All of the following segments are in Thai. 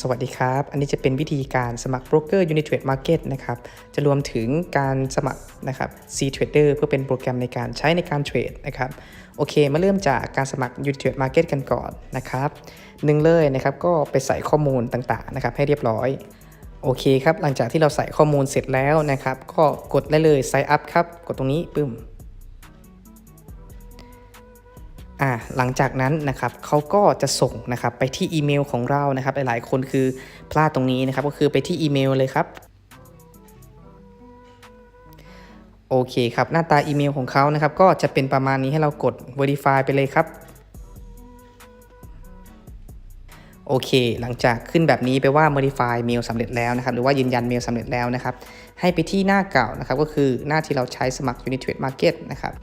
สวัสดีครับ อันนี้จะเป็นวิธีการสมัครโบรกเกอร์ Unitrade Market นะครับ จะรวมถึงการสมัครนะครับ C Trader เพื่อเป็นโปรแกรมในการใช้ในการเทรดนะครับ โอเค มาเริ่มจากการสมัคร Unitrade Market กันก่อนนะครับหนึ่งเลยนะครับ ก็ไปใส่ข้อมูลต่างๆนะครับให้เรียบร้อย โอเคครับ หลังจากที่เราใส่ข้อมูลเสร็จแล้วนะครับ ก็กดได้เลย Sign Up ครับ กดตรงนี้ปึ้ม อ่าหลังจากนั้นนะครับเขาก็จะส่งนะครับไปที่อีเมลของเรานะครับหลายๆคนคือพลาดตรงนี้นะครับก็คือไปที่อีเมลเลยครับโอเคครับหน้าตาอีเมลของเขานะครับก็จะเป็นประมาณนี้ให้เรากด verify ไปเลยครับโอเค หลังจากขึ้นแบบนี้ไปว่า modify เมลสำเร็จแล้วนะครับ หรือว่ายืนยันเมลสำเร็จแล้วนะครับ ให้ไปที่หน้าเก่านะครับ ก็คือหน้าที่เราใช้สมัคร Unitrade Market นะครับ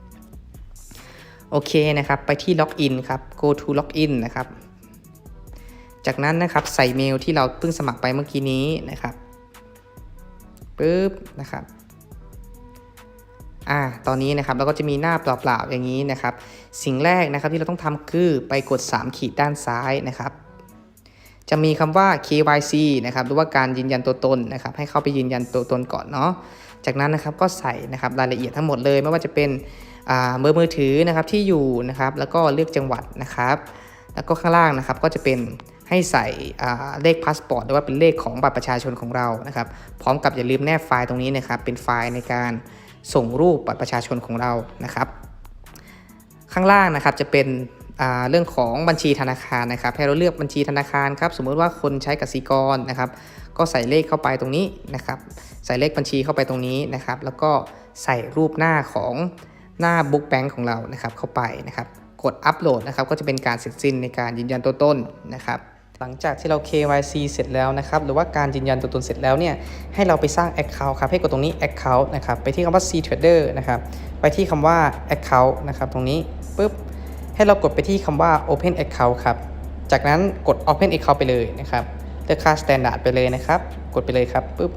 โอเคนะครับ ไปที่ล็อกอินครับ go to login นะครับ จากนั้นนะครับใส่เมลที่เราเพิ่งสมัครไปเมื่อกี้นี้นะครับปึ๊บนะครับอ่าตอนนี้นะครับเราก็จะมีหน้าเปล่าๆอย่างนี้นะครับ สิ่งแรกนะครับที่เราต้องทำคือไปกด 3 ขีดด้านซ้ายนะครับ จะมีคำว่า KYC นะครับหรือว่าการยืนยันตัวตนนะครับให้เข้าไปยืนยันตัวตนก่อนเนาะจากนั้นนะครับก็ใส่นะครับรายละเอียดทั้งหมดเลยไม่ว่าจะเป็นเบอร์มือถือนะครับที่อยู่นะครับแล้วก็เลือกจังหวัดนะครับ แล้วก็ข้างล่างนะครับก็จะเป็นให้ใส่เลขพาสปอร์ตหรือว่าเป็นเลขของบัตรประชาชนของเรานะครับ พร้อมกับอย่าลืมแนบไฟล์ตรงนี้นะครับ เป็นไฟล์ในการส่งรูปบัตรประชาชนของเรานะครับ ข้างล่างนะครับจะเป็น เรื่องของบัญชีธนาคารนะครับ ให้เราเลือกบัญชีธนาคารครับ สมมติว่าคนใช้กสิกรนะครับ ก็ใส่เลขเข้าไปตรงนี้นะครับ ใส่เลขบัญชีเข้าไปตรงนี้นะครับ แล้วก็ใส่รูปหน้าของหน้าบุ๊กแบงค์ของเรานะครับเข้าไปนะครับ กดอัปโหลดนะครับ ก็จะเป็นการเสร็จสิ้นในการยืนยันตัวตนนะครับ หลังจากที่เรา KYC เสร็จแล้วนะครับ หรือว่าการยืนยันตัวตนเสร็จแล้วเนี่ย ให้เราไปสร้าง Account ครับ ให้กดตรงนี้ Account นะครับ ไปที่คำว่า C Trader นะครับ ไปที่คำว่า Account นะครับ ตรงนี้ปุ๊บ ให้เรากดไปที่คำว่า Open Account ครับ จากนั้นกด Open Account ไปเลยนะครับ เลือกค่า Standard ไปเลยนะครับ กดไปเลยครับปุ๊บ